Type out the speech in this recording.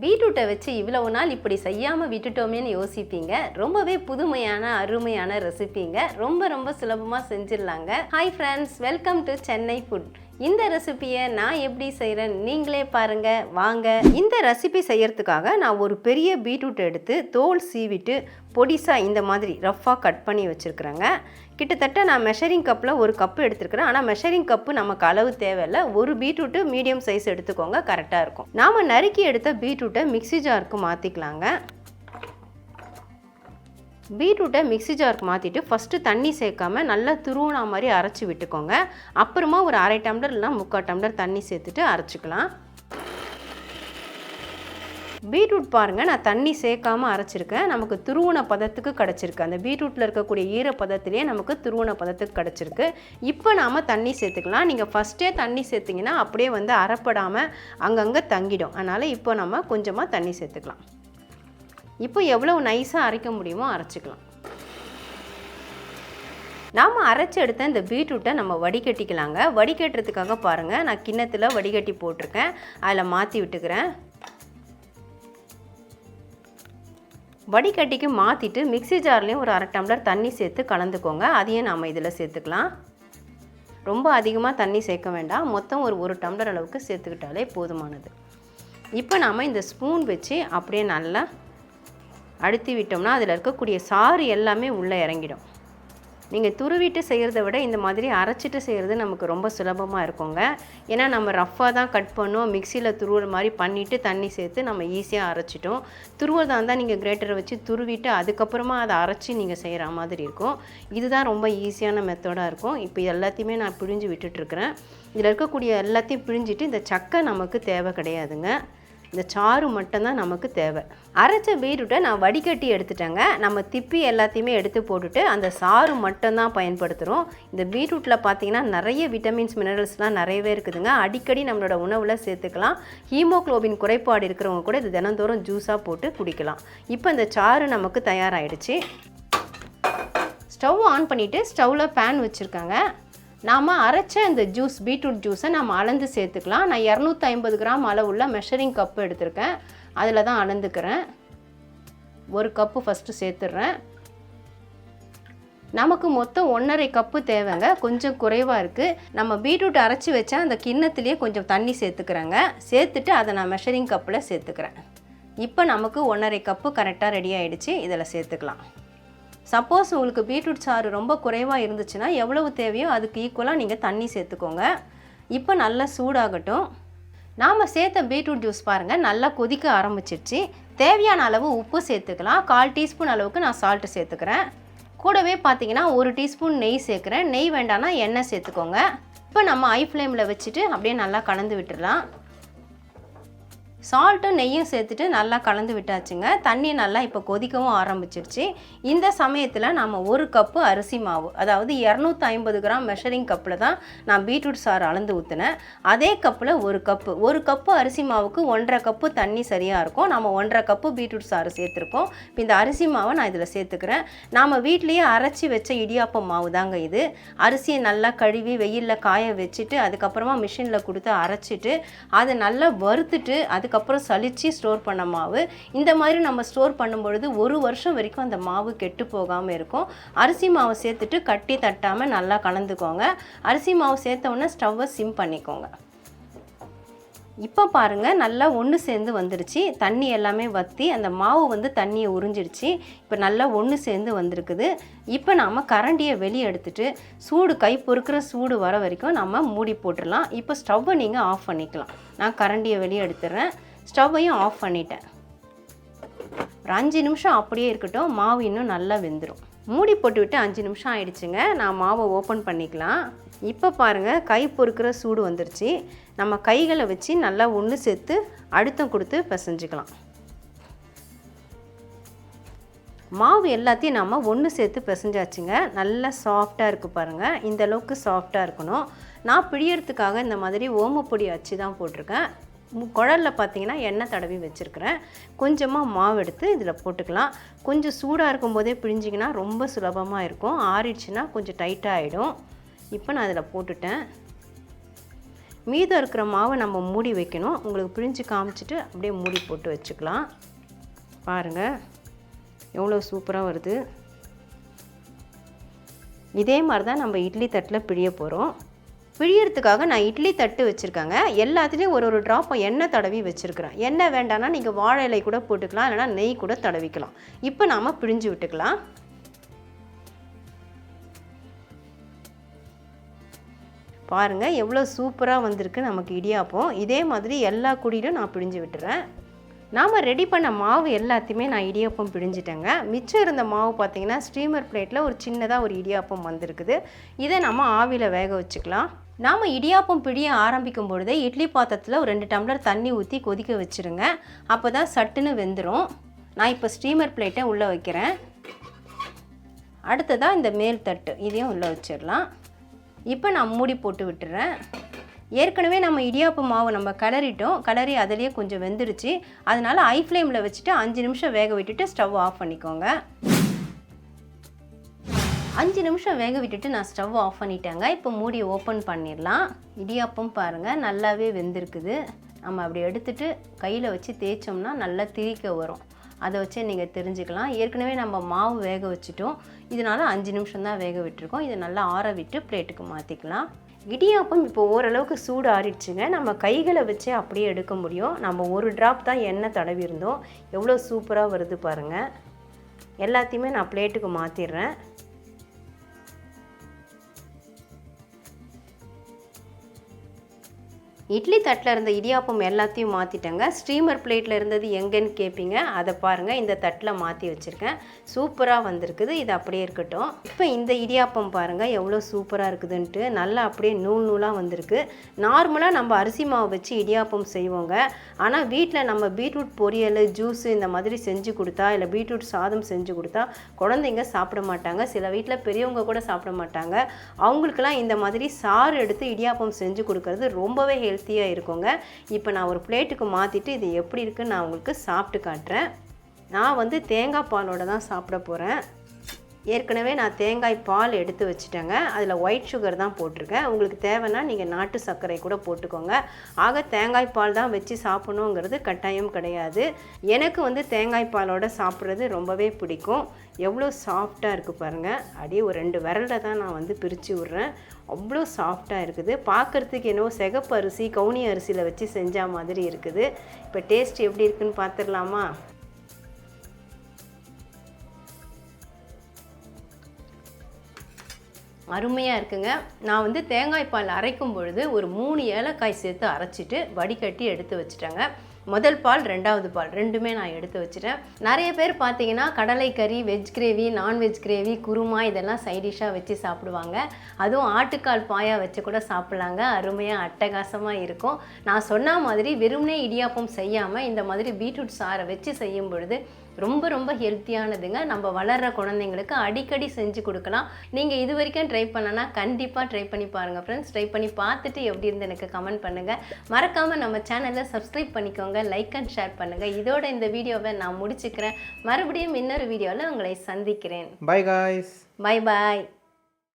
பீட்ரூட்டை வச்சு இவ்வளவு நாள் இப்படி செய்யாமல் விட்டுட்டோமேன்னு யோசிப்பீங்க. ரொம்பவே புதுமையான அருமையான ரெசிபிங்க ரொம்ப ரொம்ப சுலபமாக செஞ்சிடலாங்க. Hi friends welcome to Chennai food இந்த ரெசிபியை நான் எப்படி செய்கிறேன் நீங்களே பாருங்க. வாங்க. இந்த ரெசிபி செய்யறதுக்காக நான் ஒரு பெரிய பீட்ரூட் எடுத்து தோல் சீவிட்டு பொடிசாக இந்த மாதிரி ரஃப்பாக கட் பண்ணி வச்சுருக்குறேங்க. கிட்டத்தட்ட நான் மெஷரிங் கப்பில் ஒரு கப்பு எடுத்துருக்கிறேன். ஆனால் மெஷரிங் கப்பு நமக்கு அளவு தேவையில்லை. ஒரு பீட்ரூட்டு மீடியம் சைஸ் எடுத்துக்கோங்க. கரெக்டாக இருக்கும். நாம் நறுக்கி எடுத்த பீட்ரூட்டை மிக்ஸி ஜாருக்கு மாற்றிக்கலாங்க பீட்ரூட்டை மிக்ஸி ஜாருக்கு மாற்றிட்டு ஃபஸ்ட்டு தண்ணி சேர்க்காம நல்லா துருவனா மாதிரி அரைச்சி விட்டுக்கோங்க. அப்புறமா ஒரு அரை டம்ளர் இல்லைனா முக்கால் டம்ளர் தண்ணி சேர்த்துட்டு அரைச்சிக்கலாம். பீட்ரூட் பாருங்கள் நான் தண்ணி சேர்க்காமல் அரைச்சிருக்கேன். நமக்கு துருவன பதத்துக்கு கிடச்சிருக்கு. அந்த பீட்ரூட்டில் இருக்கக்கூடிய ஈரப்பதத்திலே நமக்கு துருவன பதத்துக்கு கிடச்சிருக்கு. இப்போ நாம் தண்ணி சேர்த்துக்கலாம். நீங்கள் ஃபஸ்ட்டே தண்ணி சேர்த்திங்கன்னா அப்படியே வந்து அரைப்படாமல் அங்கங்கே தங்கிடும். அதனால் இப்போ நம்ம கொஞ்சமாக தண்ணி சேர்த்துக்கலாம். இப்போ எவ்வளோ நைஸாக அரைக்க முடியுமோ அரைச்சிக்கலாம். நாம் அரைச்சி எடுத்த இந்த பீட்ரூட்டை நம்ம வடிகட்டிக்கலாங்க. வடிகட்டுறதுக்காக பாருங்கள் நான் கிண்ணத்தில் வடிகட்டி போட்டிருக்கேன். அதில் மாற்றி விட்டுக்கிறேன். வடிகட்டிக்கு மாற்றிட்டு மிக்ஸி ஜார்லேயும் ஒரு அரை டம்ளர் தண்ணி சேர்த்து கலந்துக்கோங்க. அதையும் நாம் இதில் சேர்த்துக்கலாம். ரொம்ப அதிகமாக தண்ணி சேர்க்க வேண்டாம். மொத்தம் ஒரு ஒரு டம்ளர் அளவுக்கு சேர்த்துக்கிட்டாலே போதுமானது. இப்போ நாம் இந்த ஸ்பூன் வச்சு அப்படியே நல்லா அழுத்தி விட்டோம்னா அதில் இருக்கக்கூடிய சாறு எல்லாமே உள்ளே இறங்கிடும். நீங்கள் துருவிட்டு செய்கிறத விட இந்த மாதிரி அரைச்சிட்டு செய்கிறது நமக்கு ரொம்ப சுலபமாக இருக்குங்க. ஏன்னா நம்ம ரஃப்பாக தான் கட் பண்ணோம் மிக்சியில் துருவுற மாதிரி பண்ணிவிட்டு தண்ணி சேர்த்து நம்ம ஈஸியாக அரைச்சிட்டோம். துருவதாக இருந்தால் நீங்கள் கிரேட்டரை வச்சு துருவிட்டு அதுக்கப்புறமா அதை அரைச்சி நீங்கள் செய்கிற மாதிரி இருக்கும். இதுதான் ரொம்ப ஈஸியான மெத்தடாக இருக்கும். இப்போ எல்லாத்தையுமே நான் பிழிஞ்சு விட்டுட்ருக்குறேன் இதில் இருக்கக்கூடிய எல்லாத்தையும் பிழிஞ்சிட்டு இந்த சக்கை நமக்கு தேவை கிடையாதுங்க. இந்த சாறு மட்டும்தான் நமக்கு தேவை. அரைச்ச பீட்ரூட்டை நான் வடிகட்டி எடுத்துட்டேங்க. நம்ம திப்பி எல்லாத்தையுமே எடுத்து போட்டுட்டு அந்த சாறு மட்டும்தான் பயன்படுத்துகிறோம் இந்த பீட்ரூட்டில் பார்த்தீங்கன்னா நிறைய விட்டமின்ஸ் மினரல்ஸ்லாம் நிறையவே இருக்குதுங்க. அடிக்கடி நம்மளோட உணவில் சேர்த்துக்கலாம். ஹீமோக்ளோபின் குறைபாடு இருக்கிறவங்க கூட இது தினந்தோறும் ஜூஸாக போட்டு குடிக்கலாம். இப்போ இந்த சாறு நமக்கு தயாராகிடுச்சு ஸ்டவ் ஆன் பண்ணிவிட்டு ஸ்டவ்வில் பேன் வச்சுருக்காங்க. நாம் அரைச்ச இந்த ஜூஸ் பீட்ரூட் ஜூஸை நம்ம அளந்து சேர்த்துக்கலாம். நான் இரநூத்தி ஐம்பது கிராம் அளவுள்ள மெஷரிங் கப்பு எடுத்திருக்கேன். அதில் தான் அளந்துக்கிறேன். ஒரு கப்பு ஃபஸ்ட்டு சேர்த்துட்றேன். நமக்கு மொத்தம் ஒன்றரை கப்பு தேவைங்க. கொஞ்சம் குறைவாக இருக்குது நம்ம பீட்ரூட் அரைச்சி வச்சா அந்த கிண்ணத்துலேயே கொஞ்சம் தண்ணி சேர்த்துக்கிறேங்க. சேர்த்துட்டு அதை நான் மெஷரிங் கப்பில் சேர்த்துக்கிறேன். இப்போ நமக்கு ஒன்றரை கப்பு கரெக்டாக ரெடி ஆகிடுச்சு இதில் சேர்த்துக்கலாம். சப்போஸ் உங்களுக்கு பீட்ரூட் சாறு ரொம்ப குறைவாக இருந்துச்சுன்னா எவ்வளவு தேவையோ அதுக்கு ஈக்குவலாக நீங்கள் தண்ணி சேர்த்துக்கோங்க. இப்போ நல்லா சூடாகட்டும். நாம் சேர்த்த பீட்ரூட் ஜூஸ் பாருங்கள் நல்லா கொதிக்க ஆரம்பிச்சிருச்சு. தேவையான அளவு உப்பு சேர்த்துக்கலாம். கால் டீஸ்பூன் அளவுக்கு நான் சால்ட்டு சேர்த்துக்கிறேன். கூடவே பார்த்தீங்கன்னா ஒரு டீஸ்பூன் நெய் சேர்க்குறேன். நெய் வேண்டாம்னா எண்ணெய் சேர்த்துக்கோங்க. இப்போ நம்ம ஐ ஃப்ளேமில் வச்சுட்டு அப்படியே நல்லா கலந்து விட்டுடலாம். சால்ட்டும் நெய்யும் சேர்த்துட்டு நல்லா கலந்து விட்டாச்சுங்க. தண்ணி நல்லா இப்போ கொதிக்கவும் ஆரம்பிச்சிருச்சு. இந்த சமயத்தில் நாம் ஒரு கப்பு அரிசி மாவு அதாவது இரநூத்தி ஐம்பது கிராம் மெஷரிங் கப்பில் தான் நான் பீட்ரூட் சாறு அளந்து ஊற்றினேன் அதே கப்பில் ஒரு கப்பு ஒரு கப்பு அரிசி மாவுக்கு ஒன்றரை கப்பு தண்ணி சரியாக இருக்கும். நம்ம ஒன்றரை கப்பு பீட்ரூட் சாறு சேர்த்துருக்கோம். இப்போ இந்த அரிசி மாவை நான் இதில் சேர்த்துக்கிறேன். நாம் வீட்லேயே அரைச்சி வச்ச இடியாப்பம் மாவு தாங்க இது. அரிசியை நல்லா கழுவி வெயிலில் காய வச்சுட்டு அதுக்கப்புறமா மிஷினில் கொடுத்து அரைச்சிட்டு அதை நல்லா வறுத்துட்டு அதுக்கு அதுக்கப்புறம் சளிச்சு ஸ்டோர் பண்ண மாவு. இந்த மாதிரி நம்ம ஸ்டோர் பண்ணும்பொழுது ஒரு வருஷம் வரைக்கும் அந்த மாவு கெட்டு போகாமல் இருக்கும். அரிசி மாவு சேர்த்துட்டு கட்டி தட்டாமல் நல்லா கலந்துக்கோங்க. அரிசி மாவு சேர்த்த உடனே ஸ்டவ்வை சிம் பண்ணிக்கோங்க. இப்போ பாருங்கள் நல்லா ஒன்று சேர்ந்து வந்துருச்சு. தண்ணி எல்லாமே வற்றி அந்த மாவு வந்து தண்ணியை உறிஞ்சிடுச்சு. இப்போ நல்லா ஒன்று சேர்ந்து வந்திருக்குது. இப்போ நாம் கரண்டியை வெளியே எடுத்துகிட்டு சூடு கை பொறுக்கிற சூடு வர வரைக்கும் நம்ம மூடி போட்டுடலாம். இப்போ ஸ்டவ்வை நீங்கள் ஆஃப் பண்ணிக்கலாம். நான் கரண்டியை வெளியே எடுத்துடுறேன் ஸ்டவ்வையும் ஆஃப் பண்ணிட்டேன். ஒரு அஞ்சு நிமிஷம் அப்படியே இருக்கட்டும். மாவு இன்னும் நல்லா வெந்துடும் மூடி போட்டுவிட்டு அஞ்சு நிமிஷம் ஆயிடுச்சுங்க. நான் மாவை ஓப்பன் பண்ணிக்கலாம். இப்போ பாருங்கள் கை பொறுக்கிற சூடு வந்துருச்சு. நம்ம கைகளை வச்சு நல்லா ஒன்று சேர்த்து அழுத்தம் கொடுத்து பிசைஞ்சிக்கலாம். மாவு எல்லாத்தையும் நம்ம ஒன்று சேர்த்து பிசைஞ்சாச்சுங்க. நல்லா சாஃப்டாக இருக்குது பாருங்கள் இந்த அளவுக்கு சாஃப்டாக இருக்கணும். நான் பிழியறதுக்காக இந்த மாதிரி ஓமப்பொடி அச்சு தான் போட்டிருக்கேன். குழலில் பார்த்தீங்கன்னா எண்ணெய் தடவி வச்சுருக்கிறேன். கொஞ்சமாக மாவு எடுத்து இதில் போட்டுக்கலாம். கொஞ்சம் சூடாக இருக்கும் போதே பிழிஞ்சிங்கன்னா ரொம்ப சுலபமாக இருக்கும். ஆறிடுச்சுன்னா கொஞ்சம் டைட்டாக ஆகிடும் இப்போ நான் அதில் போட்டுட்டேன். மீதம் இருக்கிற மாவை நம்ம மூடி வைக்கணும். உங்களுக்கு பிழிஞ்சு காமிச்சிட்டு அப்படியே மூடி போட்டு வச்சுக்கலாம். பாருங்கள் எவ்வளோ சூப்பராக வருது. இதே மாதிரி தான் நம்ம இட்லி தட்டில் பிழிய போகிறோம் பிழியறதுக்காக நான் இட்லி தட்டு வச்சுருக்கேங்க. எல்லாத்துலேயும் ஒரு ஒரு ட்ராப் எண்ணெய் தடவி வச்சுருக்கிறேன். எண்ணெய் வேண்டாம்னா நீங்கள் வாழை இலை கூட போட்டுக்கலாம். இல்லைனா நெய் கூட தடவிக்கலாம். இப்போ நாம் பிழிஞ்சு விட்டுக்கலாம். பாருங்கள் எவ்வளோ சூப்பராக வந்திருக்கு நமக்கு இடியாப்பம். இதே மாதிரி எல்லா குடியிலும் நான் பிழிஞ்சு விட்டுறேன். நாம் ரெடி பண்ண மாவு எல்லாத்தையுமே நான் இடியாப்பம் பிழிஞ்சிட்டேங்க. மிச்சம் இருந்த மாவு பார்த்தீங்கன்னா ஸ்டீமர் பிளேட்டில் ஒரு சின்னதாக ஒரு இடியாப்பம் வந்திருக்குது. இதை நம்ம ஆவியில் வேக வச்சுக்கலாம். நாம் இடியாப்பம் பிழிய ஆரம்பிக்கும் பொழுதே இட்லி பாத்திரத்தில் ஒரு ரெண்டு டம்ளர் தண்ணி ஊற்றி கொதிக்க வச்சுருங்க. அப்போ தான் சட்டுன்னு வெந்துடும் நான் இப்போ ஸ்டீமர் பிளேட்டை உள்ளே வைக்கிறேன். அடுத்ததாக இந்த மேல் தட்டு இதையும் உள்ளே வச்சிடலாம். இப்போ நான் மூடி போட்டு விட்டுறேன். ஏற்கனவே நம்ம இடியாப்பு மாவு நம்ம கலரிட்டோம் கலரி அதிலேயே கொஞ்சம் வெந்துருச்சு அதனால் ஐ ஃப்ளேமில் வச்சுட்டு அஞ்சு நிமிஷம் வேக விட்டுட்டு ஸ்டவ் ஆஃப் பண்ணிக்கோங்க. அஞ்சு நிமிஷம் வேக விட்டுட்டு நான் ஸ்டவ் ஆஃப் பண்ணிட்டேங்க. இப்போ மூடி ஓப்பன் பண்ணிடலாம். இடியாப்பம் பாருங்கள் நல்லாவே வெந்திருக்குது. நம்ம அப்படி எடுத்துட்டு கையில் வச்சு தேய்ச்சோம்னா நல்லா திரிக்க வரும். அதை வச்சே நீங்கள் தெரிஞ்சுக்கலாம். ஏற்கனவே நம்ம மாவு வேக வச்சுட்டோம். இதனால் அஞ்சு நிமிஷம் தான் வேக விட்டுருக்கோம். இதை நல்லா ஆற விட்டு பிளேட்டுக்கு மாற்றிக்கலாம் இடியாப்பம் இப்போ ஓரளவுக்கு சூடு ஆறிடுச்சுங்க. நம்ம கைகளை வச்சே அப்படியே எடுக்க முடியும். நம்ம ஒரு ட்ராப் தான் எண்ணெய் தடவி இருந்தோம் எவ்வளோ சூப்பராக வருது பாருங்கள் எல்லாத்தையுமே நான் பிளேட்டுக்கு மாற்றிடுறேன் இட்லி தட்டில் இருந்த இடியாப்பம் எல்லாத்தையும் மாற்றிட்டேங்க ஸ்டீமர் பிளேட்டில் இருந்தது எங்கேன்னு கேட்பீங்க அதை பாருங்கள் இந்த தட்டில் மாற்றி வச்சுருக்கேன். சூப்பராக வந்திருக்குது. இது அப்படியே இருக்கட்டும். இப்போ இந்த இடியாப்பம் பாருங்கள் எவ்வளோ சூப்பராக இருக்குதுன்ட்டு. நல்லா அப்படியே நூல் நூலாக வந்திருக்கு. நார்மலாக நம்ம அரிசி மாவு வச்சு இடியாப்பம் செய்வோங்க. ஆனால் வீட்டில் நம்ம பீட்ரூட் பொரியல் ஜூஸு இந்த மாதிரி செஞ்சு கொடுத்தா இல்லை பீட்ரூட் சாதம் செஞ்சு கொடுத்தா குழந்தைங்க சாப்பிட மாட்டாங்க. சில வீட்டில் பெரியவங்க கூட சாப்பிட மாட்டாங்க. அவங்களுக்கெல்லாம் இந்த மாதிரி சாறு எடுத்து இடியாப்பம் செஞ்சு கொடுக்கறது ரொம்பவே ஹெல்ப் ஹெல்த்தியாக இருக்குங்க. இப்போ நான் ஒரு பிளேட்டுக்கு மாற்றிட்டு இது எப்படி இருக்குன்னு நான் உங்களுக்கு சாப்பிட்டு காட்டுறேன். நான் வந்து தேங்காய் பாலோடு தான் சாப்பிட போகிறேன் ஏற்கனவே நான் தேங்காய் பால் எடுத்து வச்சுட்டேங்க. அதில் ஒயிட் சுகர் தான் போட்டிருக்கேன். உங்களுக்கு தேவைன்னா நீங்கள் நாட்டு சர்க்கரை கூட போட்டுக்கோங்க. ஆக தேங்காய் பால் தான் வச்சு சாப்பிடணுங்கிறது கட்டாயம் கிடையாது. எனக்கு வந்து தேங்காய் பாலோட சாப்பிட்றது ரொம்பவே பிடிக்கும். எவ்வளோ சாஃப்டாக இருக்குது பாருங்கள் அப்படியே ஒரு ரெண்டு விரலில் தான் நான் வந்து பிரித்து விட்றேன். அவ்வளோ சாஃப்டாக இருக்குது. பார்க்குறதுக்கு என்னவோ சிகப்பு அரிசி கவுனி அரிசியில் வச்சு செஞ்ச மாதிரி இருக்குது. இப்போ டேஸ்ட் எப்படி இருக்குன்னு பார்த்துடலாமா? அருமையாக இருக்குங்க. நான் வந்து தேங்காய் பால் அரைக்கும் பொழுது ஒரு மூணு ஏலக்காய் சேர்த்து அரைச்சிட்டு வடிகட்டி எடுத்து வச்சுட்டேங்க. முதல் பால் ரெண்டாவது பால் ரெண்டுமே நான் எடுத்து வச்சுட்டேன். நிறைய பேர் பார்த்தீங்கன்னா கடலை கறி veg gravy nonveg gravy kurma இதெல்லாம் சைடிஷாக வச்சு சாப்பிடுவாங்க. அதுவும் ஆட்டுக்கால் பாயா வச்சு கூட சாப்பிட்லாங்க. அருமையாக அட்டகாசமாக இருக்கும். நான் சொன்ன மாதிரி வெறுமனே இடியாப்பம் செய்யாமல் இந்த மாதிரி பீட்ரூட் சாறை வச்சு செய்யும் பொழுது ரொம்ப ரொம்ப ஹெல்த்தியானதுங்க. நம்ம வளர்கிற குழந்தைங்களுக்கு அடிக்கடி செஞ்சு கொடுக்கலாம். நீங்கள் இது வரைக்கும் ட்ரை பண்ணனா கண்டிப்பாக ட்ரை பண்ணி பாருங்கள் ஃப்ரெண்ட்ஸ் ட்ரை பண்ணி பார்த்துட்டு எப்படி இருந்து எனக்கு கமெண்ட் பண்ணுங்கள் மறக்காமல் நம்ம சேனலை சப்ஸ்கிரைப் பண்ணிக்கோங்க. லைக் அண்ட் ஷேர் பண்ணுங்கள் இதோட இந்த வீடியோவை நான் முடிச்சுக்கிறேன். மறுபடியும் இன்னொரு வீடியோவில் உங்களை சந்திக்கிறேன். Bye guys. Bye bye